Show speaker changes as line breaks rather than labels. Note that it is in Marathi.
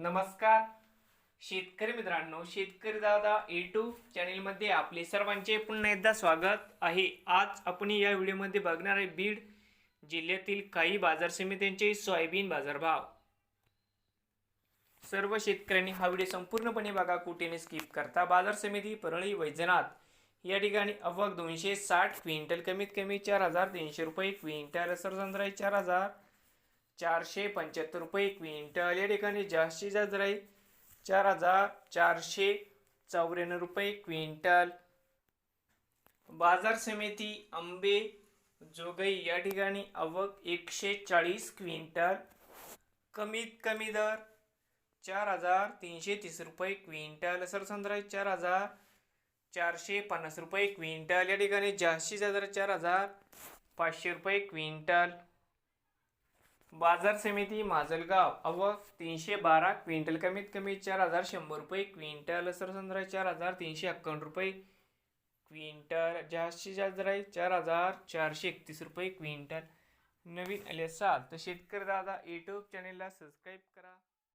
नमस्कार. शेतकरी मित्रांनो शेतकरी दादा यूट्यूब चॅनेलमध्ये आपले सर्वांचे पुन्हा एकदा स्वागत आहे. आज आपण या व्हिडिओमध्ये बघणार आहे बीड जिल्ह्यातील काही बाजार समित्यांचे सोयाबीन बाजारभाव. सर्व शेतकऱ्यांनी हा व्हिडिओ संपूर्णपणे बघा कुठेने स्किप करता. बाजार समिती परळी वैजनाथ या ठिकाणी अवघ दोनशे साठ क्विंटल कमीत कमी चार हजार तीनशे रुपये क्विंटल सरसंद्राई चार हजार चारशे पंच्याहत्तर रुपये क्विंटल. या ठिकाणी जास्तीत जास्त राहील चार हजार चारशे चौऱ्याण्णव रुपये क्विंटल. बाजार समिती आंबे जोगई या ठिकाणी आवक एकशे चाळीस क्विंटल. कमीत कमी दर चार हजार तीनशे तीस रुपये क्विंटल. सरसंद्राई चार हजार चारशे पन्नास रुपये क्विंटल. या ठिकाणी जास्तीत जास्त चार हजार पाचशे रुपये क्विंटल. बाजार समिती माजलगाव. अव तीनशे बारा क्विंटल कमीत कमी चार हजार शंभर रुपये क्विंटल सरसंद्रा चार हजार तीनशे अक्कावन्न रुपये क्विंटल जास्तीत जास्त राहील चार हजार चारशे एकतीस रुपये क्विंटल. नवीन आले असाल तर शेतकरी दादा यूट्यूब चॅनेलला सबस्क्राईब करा.